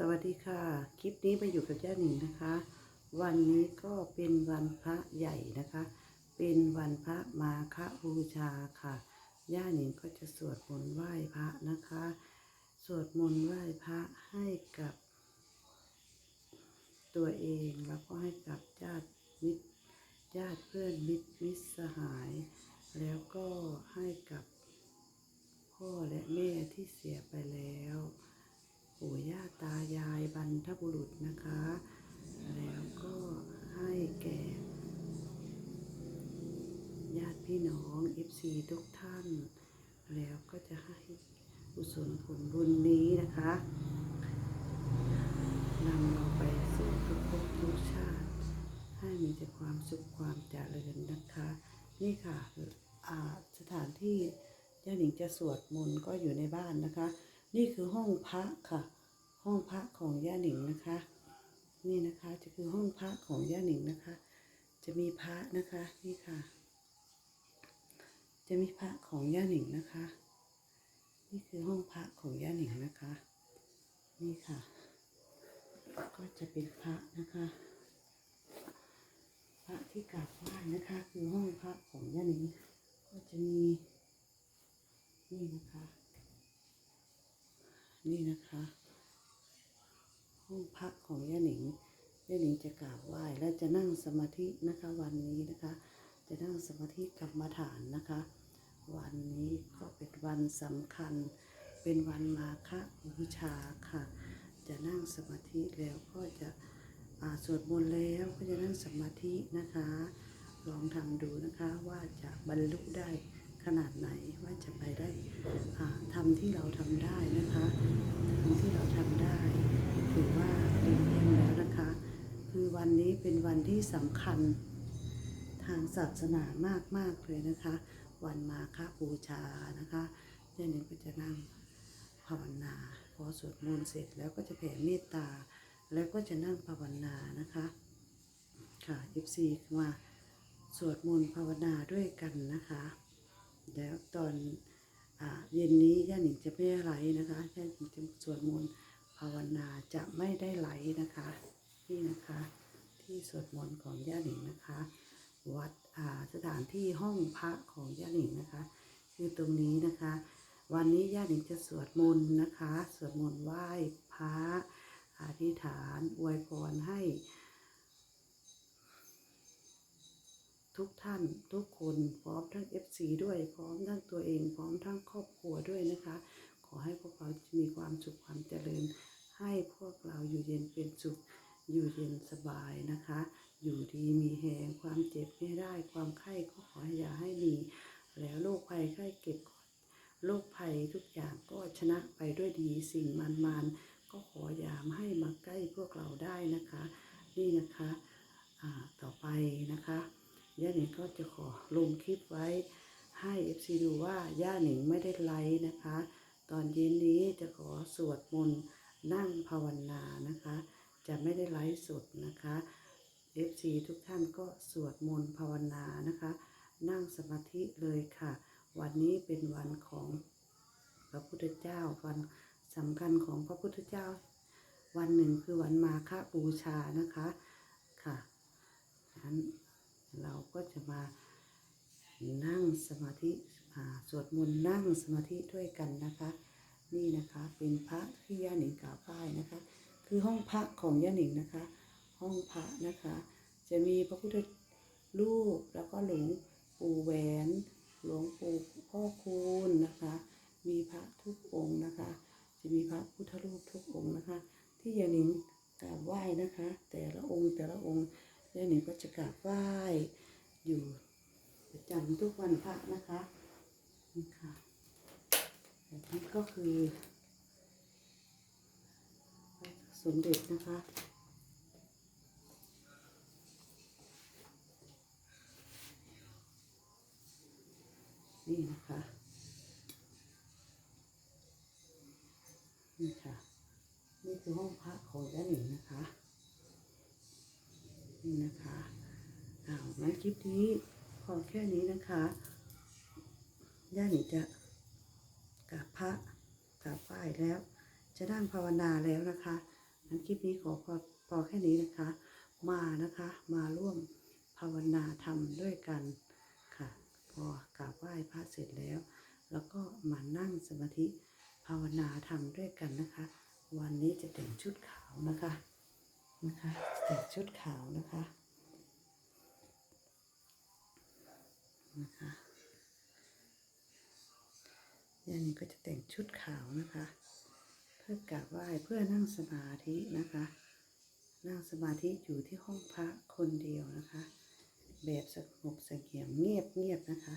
สวัสดีค่ะ คลิปนี้ไปอยู่กับย่าหนิงนะคะ วันนี้ก็เป็นวันพระใหญ่นะคะ เป็นวันพระมาฆบูชาค่ะ ย่าหนิงก็จะสวดมนต์ไหว้พระนะคะ สวดมนต์ไหว้พระให้กับ ตัวเองแล้วก็ให้กับญาติมิตรญาติเพื่อนมิตรมิตรสหาย แล้วก็ให้กับพ่อและแม่ที่เสียไปแล้ว ปู่ย่าตายายบรรพบุรุษนะคะ แล้วก็ให้แก่ ญาติพี่น้อง FC ทุกท่าน แล้วก็จะให้กุศลผลบุญนี้นะคะนำเราไปสู่ทุกภพทุกชาติ ให้มีแต่ความสุขความเจริญนะคะ นี่ค่ะสถานที่ย่าหนิงจะสวดมนต์ก็อยู่ในบ้านนะคะ นี่คือห้องพระค่ะ ห้องพระของย่าหนิงนะคะ นี่นะคะจะคือห้องพระของย่าหนิงนะคะ จะมีพระนะคะนี่ค่ะ จะมีพระของย่าหนิงนะคะ นี่คือห้องพระของย่าหนิงนะคะ นี่ค่ะ ก็จะเป็นพระนะคะ พระที่กราบไหว้นะคะ คือห้องพระของย่าหนิงก็จะมีนี่นะคะ นี่นะคะ ห้องพักของย่าหนิงย่าหนิงจะกราบไหว้และจะนั่งสมาธินะคะวันนี้นะคะ จะนั่งสมาธิกรรมฐานนะคะ วันนี้ก็เป็นวันสำคัญ เป็นวันมาฆบูชาค่ะ จะนั่งสมาธิแล้วก็จะสวดมนต์แล้วก็จะนั่งสมาธินะคะ ลองทำดูนะคะว่าจะบรรลุได้ขนาดไหนว่าจะไปได้อ่าทำที่เราทำได้นะคะทำที่เราทำได้ ถือว่าดีเยี่ยมแล้วนะคะ คือวันนี้เป็นวันที่สำคัญทางศาสนามากมากๆเลยนะคะ วันมาฆบูชานะคะย่าหนิงก็จะนั่งภาวนา พอสวดมนต์เสร็จแล้วก็จะแผ่เมตตา แล้วก็จะนั่งภาวนานะคะ ค่ะยิปซีมาสวดมนต์ภาวนาด้วยกันนะคะ แล้วตอนอเย็นนี้ย่าหนิงจะไม่ได้ไหลนะคะย่าหนิงจะสวดมนต์ ภาวนาจะไม่ได้ไหลนะคะนี่นะคะ ที่สวดมนต์ของย่าหนิงนะคะ วัดอ่าสถานที่ห้องพระของย่าหนิงนะคะ คือตรงนี้นะคะ วันนี้ย่าหนิงจะสวดมนต์นะคะสวดมนต์ไหว้พระอธิษฐานอวยพรให้ ทุกท่านทุกคนพร้อมทั้ง FC ด้วยพร้อมทั้งตัวเอง พร้อมทั้งครอบครัวด้วยนะคะ อให้พวกเรามีความสุขความเจริญ ให้พวกเราอยู่เย็นเป็นสุข อยู่เย็นสบายนะคะ อยู่ดีมีแหงความเจ็บไม่ได้ ความไข้ก็ขออย่าให้มี แล้วโรคภัยไข้เก็บโรคภัยทุกอย่างก็ชนะไปด้วยดีสิ่งมันมานๆก็ขออย่าให้มาใกล้พวกเราได้นะคะ นี่นะคะต่อไปนะคะย่าหนิงก็จะขอลงคลิปไว้ให้ FC ดูว่าย่าหนิงไม่ได้ไลฟ์นะคะ ตอนเย็นนี้จะขอสวดมนต์นั่งภาวนานะคะ จะไม่ได้ไลฟ์สดนะคะ FC ทุกท่านก็สวดมนต์ภาวนานะคะ นั่งสมาธิเลยค่ะ วันนี้เป็นวันของพระพุทธเจ้าวันสำคัญของพระพุทธเจ้า วันหนึ่งคือวันมาฆบูชานะคะค่ะงั้นเราก็จะมานั่งสมาธิ สวดมนต์นั่งสมาธิด้วยกันนะคะ นี่นะคะเป็นพระที่ย่าหนิงกราบไหว้นะคะ คือห้องพระของย่าหนิงนะคะ ห้องพระนะคะ จะมีพระพุทธรูปแล้วก็หลวงปู่แหวน หลวงปู่พ่อคูณนะคะ มีพระทุกองค์นะคะ จะมีพระพุทธรูปทุกองค์นะคะ ที่ย่าหนิงกราบไหว้นะคะ แต่ละองค์แต่ละองค์ย่าหนิงก็จะกราบไหว้อยู่ประจำทุกวันพระนะคะ นี่ค่ะแบบนี้ก็คือสมเด็จนะคะนี่นะคะนี่ค่ะ นี่คือห้องพระของย่าหนิงนะคะ นี่นะคะอ้าวงั้นคลิปนี้ พอแค่นี้นะคะ ย่าหนิจะกราบพระกราบไหว้แล้ว จะนั่งภาวนาแล้วนะคะงั้นคลิปนี้ขอพอพอแค่นี้นะคะ มานะคะ มาร่วมภาวนาธรรมด้วยกันค่ะ พอกราบไหว้พระเสร็จแล้ว แล้วก็มานั่งสมาธิภาวนาธรรมด้วยกันนะคะ วันนี้จะแต่งชุดขาวนะคะนะคะแต่งชุดขาวนะคะนะคะ ย่านี้ก็จะแต่งชุดขาวนะคะ เพื่อกราบไหว้เพื่อนั่งสมาธินะคะ นั่งสมาธิอยู่ที่ห้องพระคนเดียวนะคะ แบบสงบเสงี่ยมเงียบเงียบนะคะ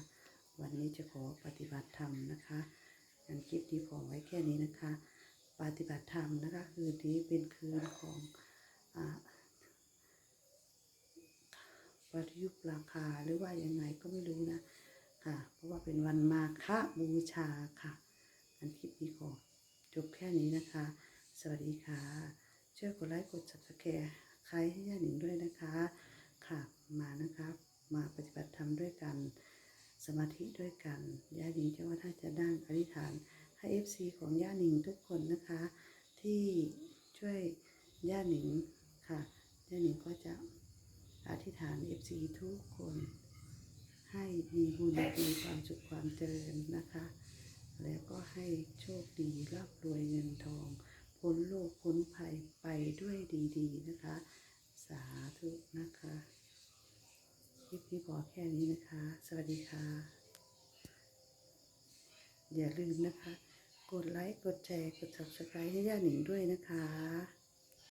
วันนี้จะขอปฏิบัติธรรมนะคะงั้นคลิปนี้ขอไว้แค่นี้นะคะ ปฏิบัติธรรมนะคะ คืนนี้เป็นคืนของอปฏิยุปราคาหรือว่ายังไงก็ไม่รู้นะ ค่ะ เพราะว่าเป็นวันมาฆบูชาค่ะงั้นคลิปนี้ขอจบแค่นี้นะคะ สวัสดีค่ะ ช่วยกดไลค์กด subscribe ใครให้ย่าหนิงด้วยนะคะ ค่ะ มานะคะ มาปฏิบัติธรรมด้วยกัน สมาธิด้วยกัน ย่าหนิงเจ้าว่าถ้าจะนั่งอธิษฐานให้ FC ของย่าหนิงทุกคนนะคะ ที่ช่วยย่าหนิงค่ะย่าหนิงก็จะอธิษฐาน FC ทุกคน ให้มีบุญมีความสุขความเจริญนะคะ แล้วก็ให้โชคดีร่ำรวยเงินทอง พ้นโลกพ้นภัยไปด้วยดีๆนะคะ สาธุนะคะคลิปนี้พอแค่นี้นะคะ สวัสดีค่ะ อย่าลืมนะคะ กดไลค์ กดแชร์ กด subscribe ให้ย่าหนิงด้วยนะคะ